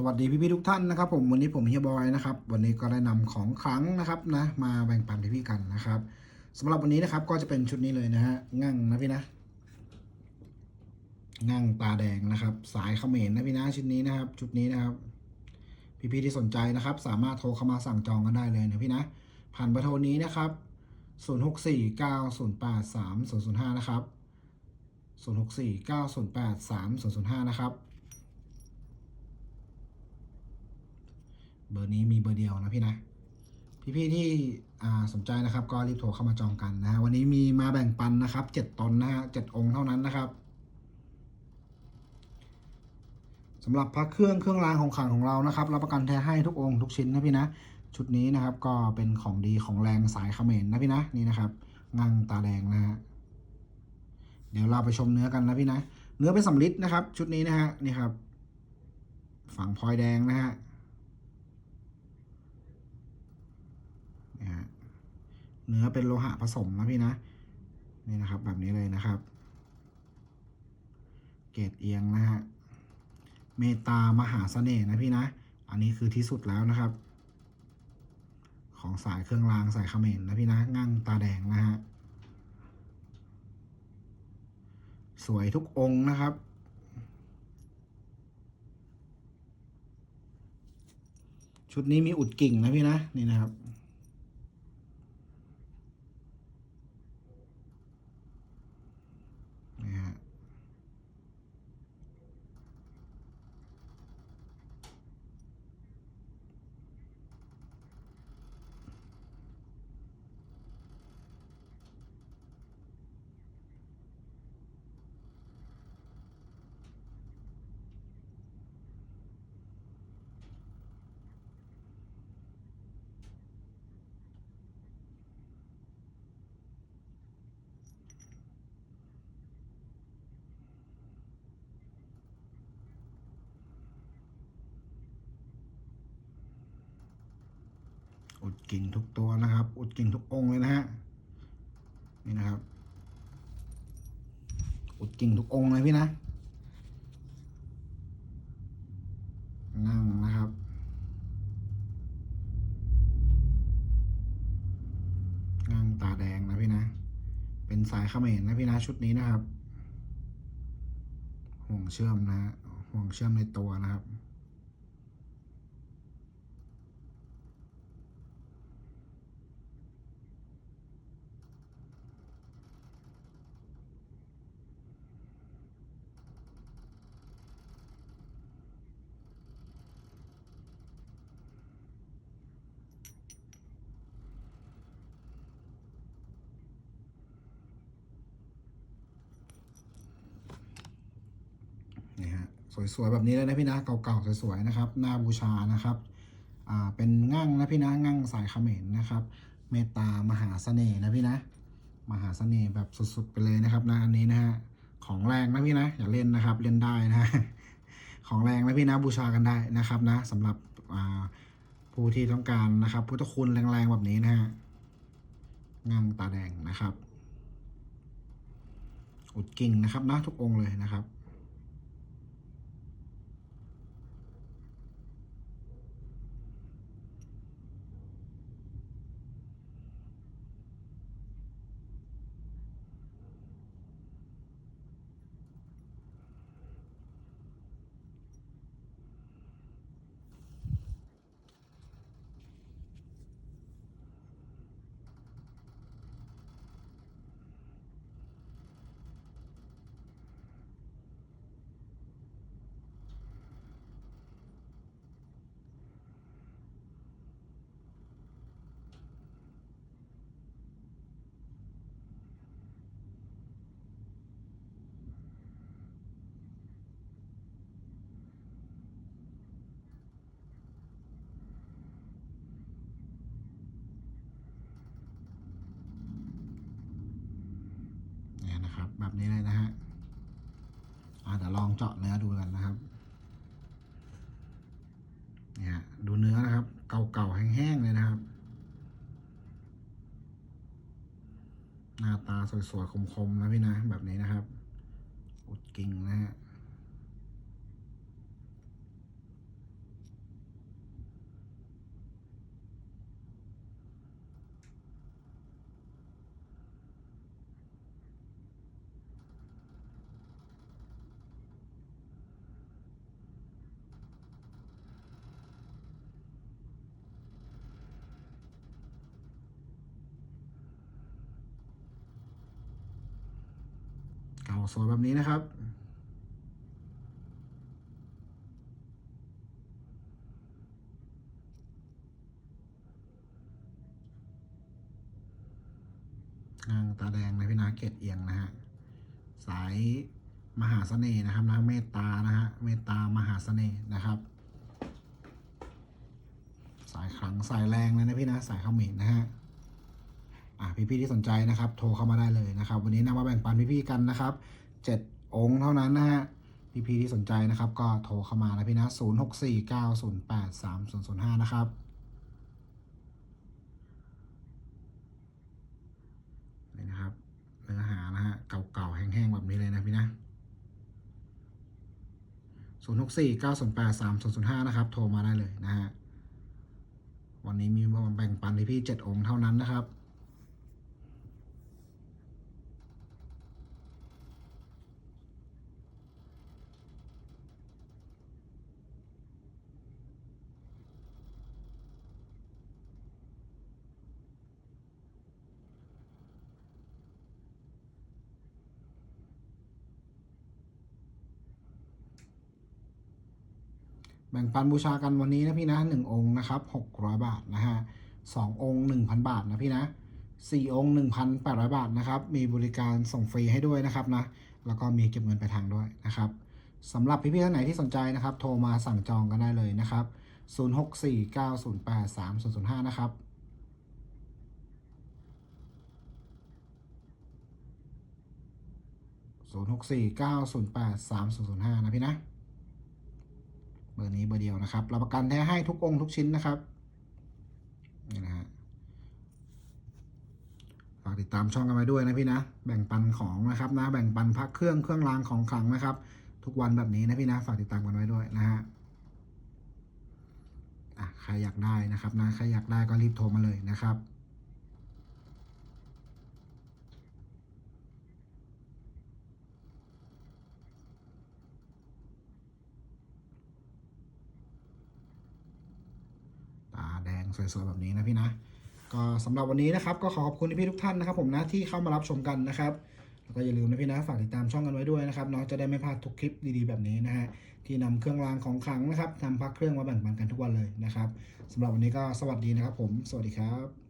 สวัสดีพี่ๆทุกท่านนะครับ ผมวันนี้ผมเฮียบอยนะครับ วันนี้ก็ได้นำของขลังนะครับนะ มาแบ่งปันพี่ๆกันนะครับสำหรับวันนี้นะครับก็จะเป็นชุดนี้เลยนะฮะงั่งนะพี่นะงั่งตาแดงนะครับ สายเขมรนะพี่นะชุดนี้นะครับ ชุดนี้นะครับ พี่ๆที่สนใจนะครับ สามารถโทรเข้ามาสั่งจองกันได้เลยนะพี่นะผ่านเบอร์โทรนี้นะครับ0649083005นะครับ0649083005นะครับ เบอร์นี้มีเบอร์เดียวนะพี่นะ พี่ๆที่สนใจนะครับ ก็รีบโทรเข้ามาจองกันนะฮะวันนี้มีมาแบ่งปันนะครับเจ็ดตนนะฮะเจ็ดองค์เท่านั้นนะครับสำหรับพระเครื่องเครื่องรางของขลังของเรานะครับรับประกันแท้ให้ทุกองค์ทุกชิ้นนะพี่นะชุดนี้นะครับก็เป็นของดีของแรงสายเขมรนะพี่นะนี่นะครับงั่งตาแดงนะฮะเดี๋ยวเราไปชมเนื้อกันนะพี่นะ เนื้อเป็นสำลิดนะครับ ชุดนี้นะฮะนี่ครับ ฝังพลอยแดงนะฮะ นะฮะ เนื้อเป็นโลหะผสมนะพี่นะนี่นะครับแบบนี้เลยนะครับ เกรดเอียงนะฮะเมตามหาเสน่ห์นะพี่นะ อันนี้คือที่สุดแล้วนะครับ ของสายเครื่องรางสายเขมรนะพี่นะงั่งตาแดงนะฮะสวยทุกองค์นะครับชุดนี้มีอุดกิ่งนะพี่นะ นี่นะครับ นี่ฮะ อุดกิ่งทุกตัวนะครับ อุดกิ่งทุกองเลยนะฮะนี่นะครับ อุดกิ่งทุกองเลยพี่นะนั่งนะครับนั่งตาแดงนะพี่นะ เป็นสายเขมรนะพี่นะชุดนี้นะครับ ห่วงเชื่อมนะห่วงเชื่อมในตัวนะครับ นี่ฮะ สวยๆแบบนี้เลยนะพี่นะเก่าๆสวยๆนะครับหน้าบูชานะครับอ่าเป็นงั่งนะพี่นะงั่งสายเขมรนะครับ เมตตามหาเสน่ห์นะพี่นะ มหาเสน่ห์แบบสุดๆไปเลยนะครับนะอันนี้นะฮะของแรงนะพี่นะอย่าเล่นนะครับเล่นได้นะของแรงนะพี่นะบูชากันได้นะครับนะสำหรับอ่าผู้ที่ต้องการนะครับ พุทธคุณแรงๆแบบนี้นะฮะงั่งตาแดงนะครับ อุดกิ่งนะครับนะทุกองค์เลยนะครับ เนี่ยนะครับ แบบนี้เลยนะฮะอ่า เดี๋ยวลองเจาะเนื้อดูกันนะครับเนี่ยดูเนื้อนะครับ เก่าๆแห้งๆเลยนะครับ หน้าตาสวยๆคมๆนะพี่นะแบบนี้นะครับ อุดกิ่งนะฮะ สวยแบบนี้นะครับงางตาแดงในพี่นะเกตเอียงนะฮะ สายมหาเสน่ห์นะครับนะเมตตานะฮะ เมตตามหาเสน่ห์นะครับ สายขลังสายแรงเลยนะพี่นะ สายเขมรนะฮะ พี่ๆที่สนใจนะครับ โทรเข้ามาได้เลยนะครับ วันนี้นำมาแบ่งปันพี่ๆกันนะครับเจ็ดองค์เท่านั้นนะฮะพี่ๆที่สนใจนะครับ ก็โทรเข้ามานะพี่นะศูนย์หกสี่เก้าศูนย์แปดสามศูนย์ศูนย์ห้านะครับนี่นะครับเนื้อหานะฮะเก่าๆแห้งๆแบบนี้เลยนะพี่นะศูนย์หกสี่เก้าศูนย์แปดสามศูนย์ศูนย์ห้านะครับ โทรมาได้เลยนะฮะวันนี้มีมาแบ่งปันพี่ๆเจ็ดองค์เท่านั้นนะครับ แบ่งปันบูชากันวันนี้นะพี่นะหนึ่งองค์นะครับหกร้อยบาทนะฮะสององค์หนึ่งพันบาทนะพี่นะสี่องค์หนึ่งพันแปดร้อยบาทนะครับ มีบริการส่งฟรีให้ด้วยนะครับนะ แล้วก็มีเก็บเงินไปลายทางด้วยนะครับสำหรับพี่ๆท่านไหนที่สนใจนะครับ โทรมาสั่งจองกันได้เลยนะครับ 0649083005 นะครับ0649083005 นะพี่นะ บอร์นี้เบอร์เดียวนะครับรับประกันแท้ให้ทุกองค์ทุกชิ้นนะครับนี่นะฮะฝากติดตามช่องกันไว้ด้วยนะพี่นะ แบ่งปันของนะครับนะ แบ่งปันพักเครื่องเครื่องรางของขลังนะครับ ทุกวันแบบนี้นะพี่นะฝากติดตามกันไว้ด้วยนะฮะใครอยากได้นะครับนะใครอยากได้ก็รีบโทรมาเลยนะครับ ตาแด งสวยๆแบบนี้นะพี่นะ ก็สำหรับวันนี้นะครับ ก็ขอขอบคุณพี่ทุกท่านนะครับ ผมนะที่เข้ามารับชมกันนะครับแล้วก็อย่าลืมนะพี่นะฝากติดตามช่องกันไว้ด้วยนะครับเนาะจะได้ไม่พลาดทุกคลิปดีๆแบบนี้นะฮะที่นำเครื่องรางของขลังนะครับนำพักเครื่องมาแบ่งปันกันทุกวันเลยนะครับสำหรับวันนี้ก็สวัสดีนะครับ ผม สวัสดีครับ